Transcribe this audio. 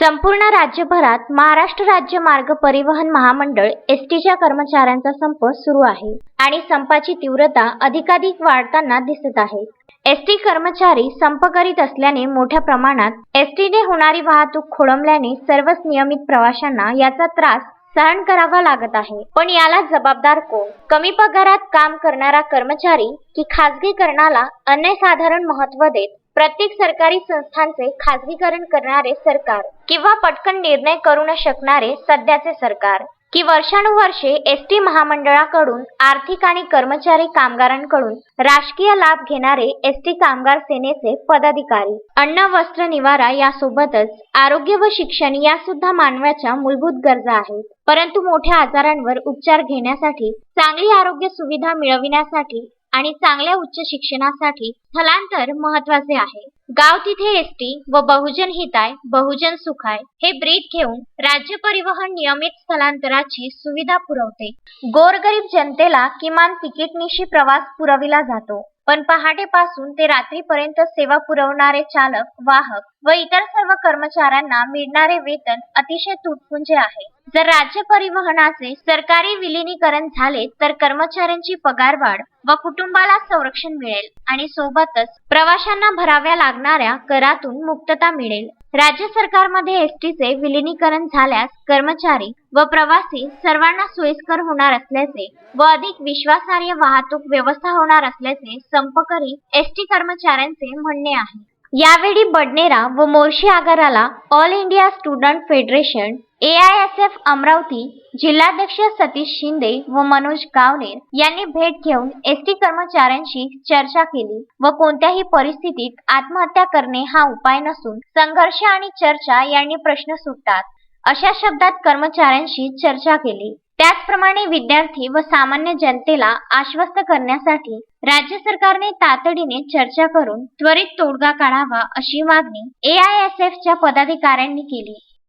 संपूर्ण राज्यभरात महाराष्ट्र राज्य मार्ग परिवहन महामंडळ एस टीच्या कर्मचाऱ्यांचा संप सुरू आहे आणि संपाची तीव्रता अधिकाधिक वाढताना दिसत आहे. एसटी कर्मचारी संप करीत असल्याने मोठ्या प्रमाणात एसटीने होणारी वाहतूक खोळंबल्याने सर्वच नियमित प्रवाशांना याचा त्रास सहन करावा लागत आहे. पण याला जबाबदार कोण? कमी पगारात काम करणारा कर्मचारी की खासगीकरणाला अनन्यसाधारण महत्त्व देत प्रत्येक सरकारी संस्थांचे खासगीकरण करणारे सरकार किंवा पटकन निर्णय करू न शकणारे सध्याचे सरकार की वर्षानुवर्षे एस टी महामंडळाकडून आर्थिक आणि कर्मचारी कामगारांकडून राजकीय लाभ घेणारे एस टी कामगार सेनेचे पदाधिकारी. अन्न वस्त्र निवारा यासोबतच आरोग्य व शिक्षण या सुद्धा मानवाच्या मूलभूत गरजा आहेत. परंतु मोठ्या आजारांवर उपचार घेण्यासाठी चांगली आरोग्य सुविधा मिळविण्यासाठी आणि चांगल्या उच्च शिक्षणासाठी स्थलांतर महत्त्वाचे आहे. गाव तिथे एसटी व बहुजन हिताय बहुजन सुखाय हे ब्रीद घेऊन राज्य परिवहन नियमित स्थलांतराची सुविधा पुरवते. गोरगरीब जनतेला किमान तिकीटनिशी प्रवास पुरविला जातो पण पहाटेपासून ते रात्रीपर्यंत सेवा पुरवणारे चालक वाहक व इतर सर्व कर्मचाऱ्यांना मिळणारे वेतन अतिशय तुटपुंजे आहे. जर राज्य परिवहनाचे सरकारी विलिनीकरण झाले तर कर्मचाऱ्यांची पगारवाढ व कुटुंबाला संरक्षण मिळेल आणि सोबतच प्रवाशांना भराव्या लागणाऱ्या करातून मुक्तता मिळेल. राज्य सरकारमध्ये एसटीचे विलिनीकरण झाल्यास कर्मचारी व प्रवासी सर्वांना सोयीस्कर होणार असल्याचे व अधिक विश्वासार्ह वाहतूक व्यवस्था होणार असल्याचे संपकरी एसटी कर्मचाऱ्यांचे म्हणणे आहे. यावेळी बडनेरा व Morshi आगाराला All India Student Federation A I S F Amravati जिल्हाध्यक्ष सतीश शिंदे व मनोज गावनेर यांनी भेट घेऊन एस टी कर्मचाऱ्यांशी चर्चा केली व कोणत्याही परिस्थितीत आत्महत्या करणे हा उपाय नसून संघर्ष आणि चर्चा यांनी प्रश्न सुटतात अशा शब्दात कर्मचाऱ्यांशी चर्चा केली. त्याचप्रमाणे विद्यार्थी व सामान्य जनतेला आश्वस्त करण्यासाठी राज्य सरकारने तातडीने चर्चा करून त्वरित तोडगा काढावा अशी मागणी ए आय एस एफच्या पदाधिकाऱ्यांनी केली.